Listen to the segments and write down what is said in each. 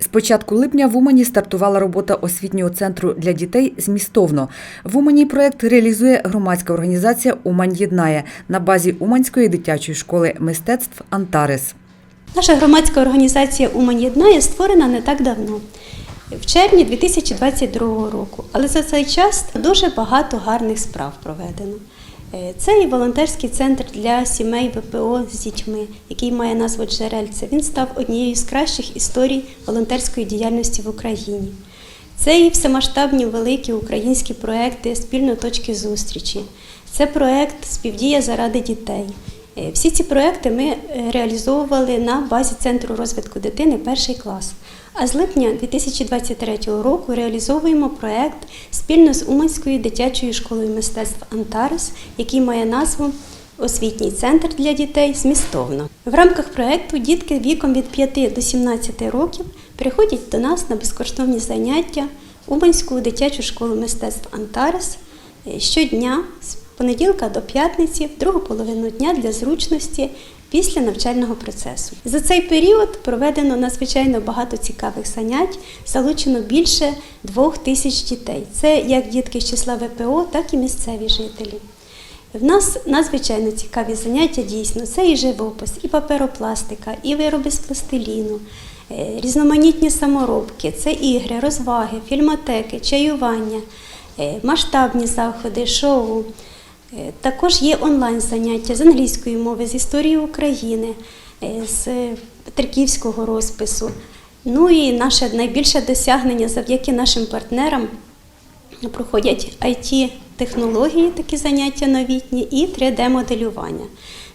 З початку липня в Умані стартувала робота освітнього центру для дітей змістовно. В Умані проект реалізує громадська організація Умань єднає на базі Уманської дитячої школи мистецтв Антарес. Наша громадська організація Умань єднає створена не так давно, в червні 2022 року. Але за цей час дуже багато гарних справ проведено. Е, Це і волонтерський центр для сімей ВПО з дітьми, який має назву Джерельце. Він став однією з кращих історій волонтерської діяльності в Україні. Це і всемасштабні великі українські проекти спільно точки зустрічі. Це проект Співдія заради дітей. Е, Всі ці проекти ми е, реалізовували на базі Центру розвитку дитини перший клас. А з липня 2023 року реалізовуємо проект спільно з Уманською дитячою школою мистецтв Антарес, який має назву Освітній центр для дітей змістовно. В рамках проекту дітки віком від 5 до 17 років приходять до нас на безкоштовні заняття Уманську дитячу школу мистецтв Антарес щодня з понеділка до п'ятниці, в другу половину дня для зручності після навчального процесу. За цей період проведено надзвичайно багато цікавих занять, залучено більше двох тисяч дітей. Це як дітки з числа ВПО, так і місцеві жителі. В нас надзвичайно цікаві заняття дійсно. Це і живопис, і паперопластика, і вироби з пластиліну, е, різноманітні саморобки, це ігри, розваги, фільмотеки, чаювання, е, масштабні заходи, шоу. Е, Також є онлайн заняття з англійської мови, з історії України, е, з Петриківського розпису. Ну і наше найбільше досягнення завдяки нашим партнерам проходять IT-технології, такі заняття новітні, і 3D-моделювання.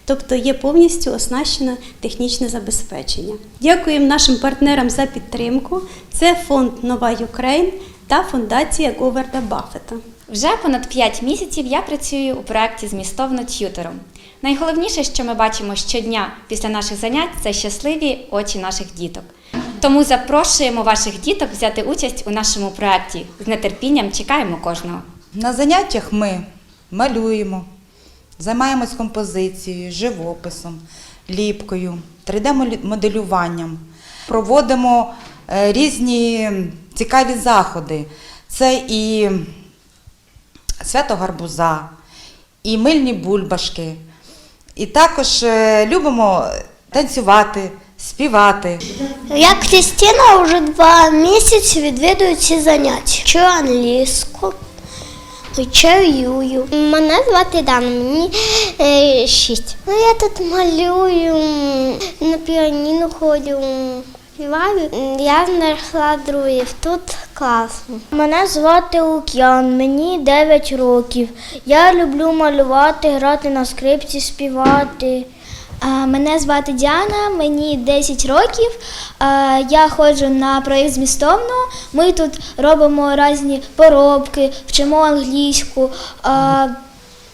Тобто є повністю оснащено технічне забезпечення. Дякуємо нашим партнерам за підтримку. Це фонд Нова Юкрейн та фундація Говарда Баффета. Вже понад 5 місяців я працюю у проєкті змістовно т'ютором. Найголовніше, що ми бачимо щодня після наших занять, це щасливі очі наших діток. Тому запрошуємо ваших діток взяти участь у нашому проєкті. З нетерпінням чекаємо кожного. На заняттях ми малюємо, займаємось композицією, живописом, ліпкою, 3D-моделюванням, проводимо е, різні цікаві заходи. Це і свято гарбуза, і мильні бульбашки. І також е, любимо танцювати, співати. Я Крістіна вже два місяці відвідую ці заняття. Вчу англійську, вчаю. Мене звати Дана, мені е, шість. Ну, я тут малюю, на піаніно ходжу. Співаю. Я знайшла друзів, тут класно. Мене звати Лук'ян, мені 9 років. Я люблю малювати, грати на скрипці, співати. Мене звати Діана, мені 10 років. Я ходжу на проєкт змістовно. Ми тут робимо різні поробки, вчимо англійську.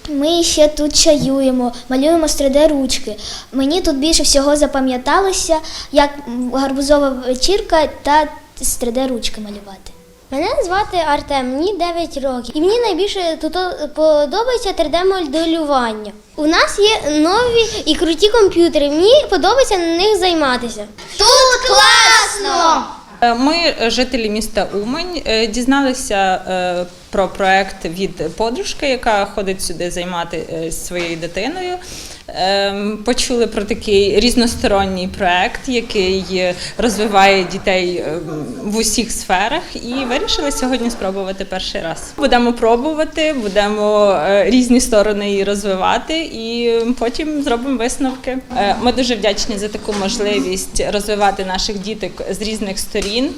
Ми ще тут чаюємо, малюємо з 3D-ручки. Мені тут більше всього запам'яталося, як гарбузова вечірка та з 3D-ручки малювати. Мене звати Артем, мені 9 років. І мені найбільше тут подобається 3D-моделювання. У нас є нові і круті комп'ютери. Мені подобається на них займатися. Тут класно! Е, Ми, е, жителі міста Умань, е, дізналися про проект від подружки, яка ходить сюди займати своєю дитиною. Ем, Почули про такий різносторонній проект, який е, розвиває дітей ем, в усіх сферах, і вирішили сьогодні спробувати перший раз. Будемо пробувати, будемо е, різні сторони її розвивати, і потім зробимо висновки. Е, Ми дуже вдячні за таку можливість розвивати наших діток з різних сторін,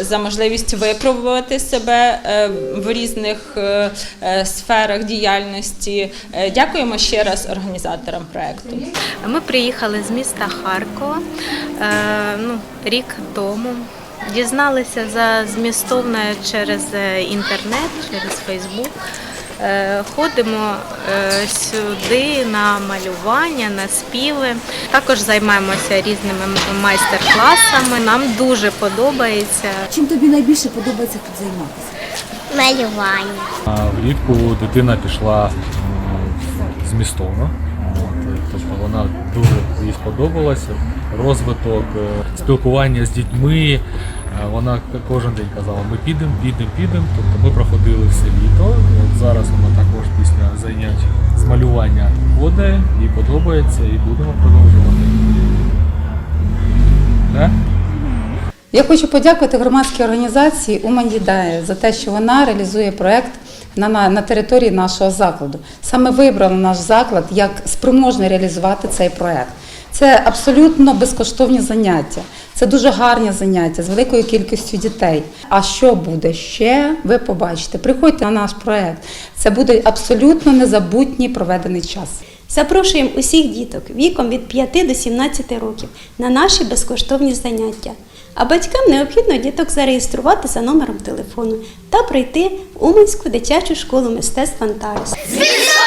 за можливість випробувати себе в різних сферах діяльності. Дякуємо ще раз організаторам проекту. Ми приїхали з міста Харкова е, ну, рік тому. Дізналися за змістовне через е, інтернет, через Фейсбук. Е, Ходимо сюди на малювання, на співи. Також займаємося різними майстер-класами. Нам дуже подобається. Чим тобі найбільше подобається тут займатися? Малювання. Влітку дитина пішла змістовно. Вона дуже їй сподобалася. розвиток, е, спілкування з дітьми. Е, Вона кожен день казала, ми підемо, підемо, підемо. Тобто ми проходили все літо. От зараз вона також після занять з малювання ходить, їй подобається і будемо продовжувати. Да? Я хочу подякувати громадській організації Умань Єдає за те, що вона реалізує проект на, на, на території нашого закладу. Саме вибрано наш заклад як спроможний реалізувати цей проект. Це абсолютно безкоштовні заняття. Це дуже гарні заняття з великою кількістю дітей. А що буде ще? Ви побачите. Приходьте на наш проект. Це буде абсолютно незабутній проведений час. Запрошуємо усіх діток віком від 5 до 17 років на наші безкоштовні заняття. А батькам необхідно діток зареєструвати за номером телефону та прийти в Уманську дитячу школу мистецтв. Змістовно!